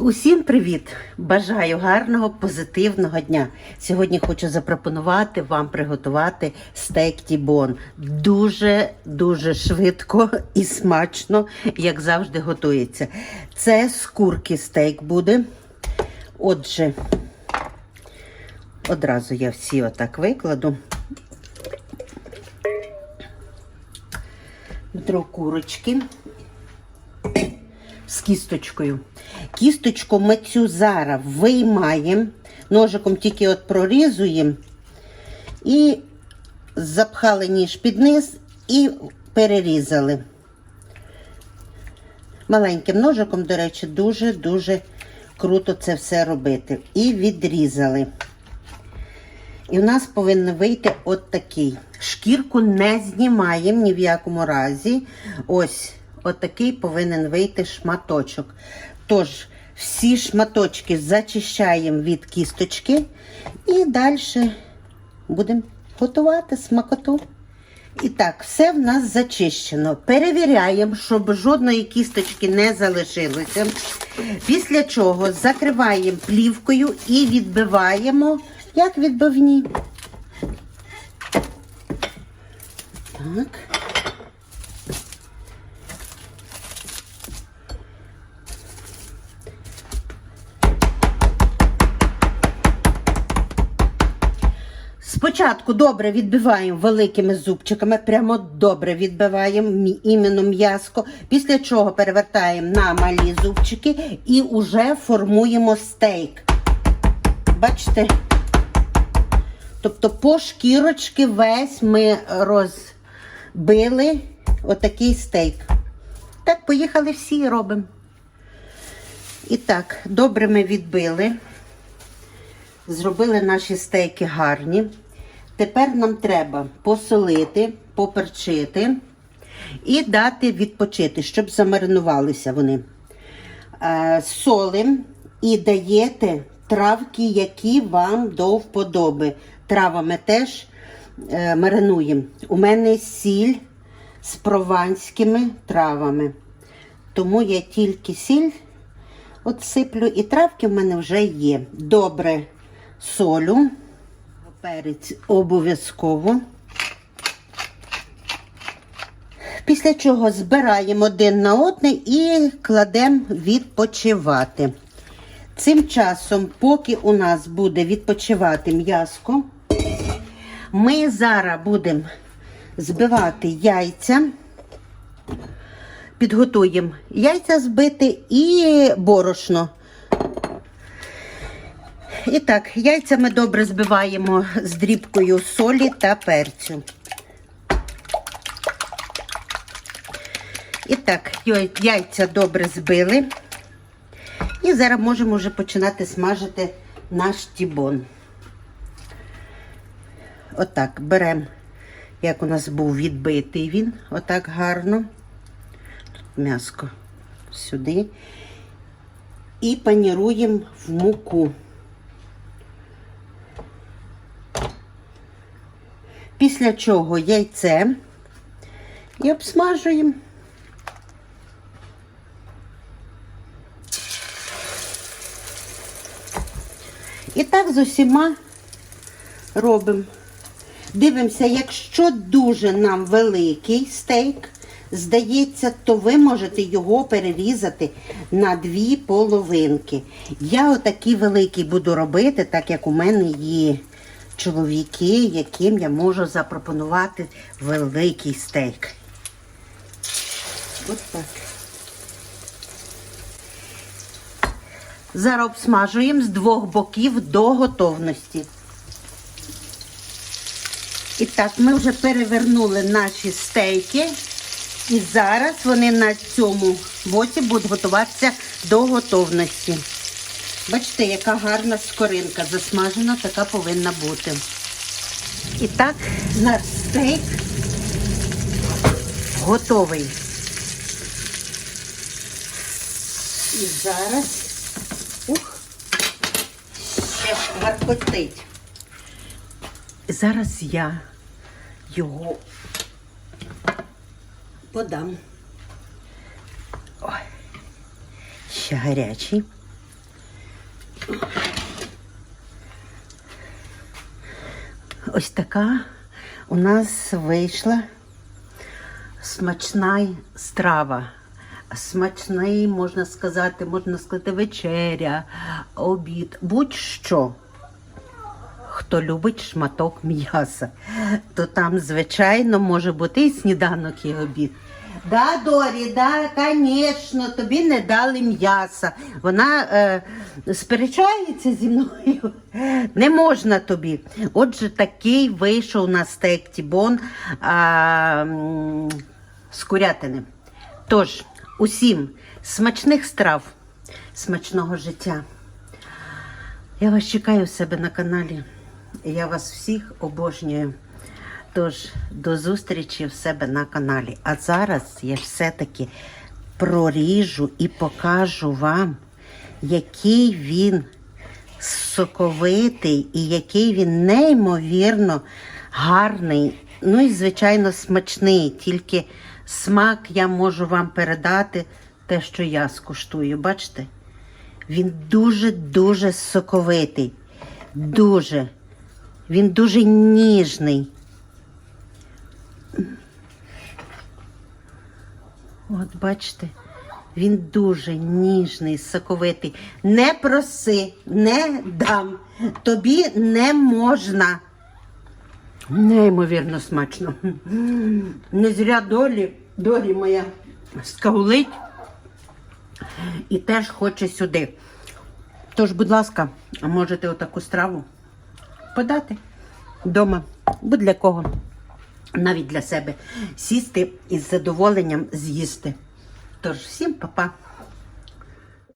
Усім привіт! Бажаю гарного позитивного дня. Сьогодні хочу запропонувати вам приготувати стейк тібон. Дуже дуже швидко і смачно, як завжди, готується. Це з курки стейк буде. Отже, одразу я всі отак викладу. Дро курочки з кісточкою. Кісточку ми цю зараз виймаємо, ножиком тільки от прорізуємо і запхали ніж під низ і перерізали. Маленьким ножиком, до речі, дуже-дуже круто це все робити. І відрізали. І у нас повинен вийти от такий. Шкірку не знімаємо ні в якому разі. Ось отакий повинен вийти шматочок. Тож, всі шматочки зачищаємо від кісточки і далі будемо готувати смакоту. І так, все в нас зачищено. Перевіряємо, щоб жодної кісточки не залишилося. Після чого закриваємо плівкою і відбиваємо, як відбивні. Так. Спочатку добре відбиваємо великими зубчиками, прямо добре відбиваємо іменно м'язко, після чого перевертаємо на малі зубчики і вже формуємо стейк. Бачите? Тобто по шкірочки весь ми розбили отакий стейк. Так, поїхали всі робимо. І так, добре ми відбили. Зробили наші стейки гарні. Тепер нам треба посолити, поперчити і дати відпочити, щоб замаринувалися вони. Е, солим і даєте травки, які вам до вподоби. Травами теж е, маринуємо. У мене сіль з прованськими травами. Тому я тільки сіль отсиплю, і травки в мене вже є. Добре солю, перець обов'язково. Після чого збираємо один на одний і кладемо відпочивати. Цим часом, поки у нас буде відпочивати м'язко, ми зараз будемо збивати яйця. Підготуємо яйця збити і борошно. І так, яйця ми добре збиваємо з дрібкою солі та перцю. І так, яйця добре збили. І зараз можемо вже починати смажити наш тібон. Отак, беремо, як у нас був відбитий він, отак гарно. Тут м'яско сюди. І паніруємо в муку. Після чого яйце і обсмажуємо. І так з усіма робимо. Дивимося, якщо дуже нам великий стейк, здається, то ви можете його перерізати на дві половинки. Я отакий великий буду робити, так як у мене є чоловіки, яким я можу запропонувати великий стейк. Ось так. Зараз обсмажуємо з двох боків до готовності. І так, ми вже перевернули наші стейки. І зараз вони на цьому боці будуть готуватися до готовності. Бачите, яка гарна скоринка засмажена, така повинна бути. І так, наш стейк готовий. І зараз ух, ще гаркотить. Зараз я його подам. Ой, ще гарячий. Ось така у нас вийшла смачна страва. Смачний, можна сказати, можна сказати, вечеря, обід, будь-що. Хто любить шматок м'яса, то там, звичайно, може бути і сніданок, і обід. Да, Дорі, да, звісно, тобі не дали м'яса. Вона е, сперечається зі мною. Не можна тобі. Отже, такий вийшов у нас стейк тібон а, з курятини. Тож, усім смачних страв, смачного життя. Я вас чекаю у себе на каналі. Я вас всіх обожнюю. Тож, до зустрічі в себе на каналі. А зараз я все-таки проріжу і покажу вам, який він соковитий і який він неймовірно гарний. Ну і, звичайно, смачний. Тільки смак я можу вам передати те, що я скуштую. Бачите? Він дуже-дуже соковитий. Дуже. Він дуже ніжний. От бачите, він дуже ніжний, соковитий. Не проси, не дам. Тобі не можна. Неймовірно смачно. Не зря долі, долі моя скаулить і теж хоче сюди. Тож, будь ласка, можете отаку страву подати вдома, будь-для кого, навіть для себе, сісти і з задоволенням з'їсти. Тож, всім па-па.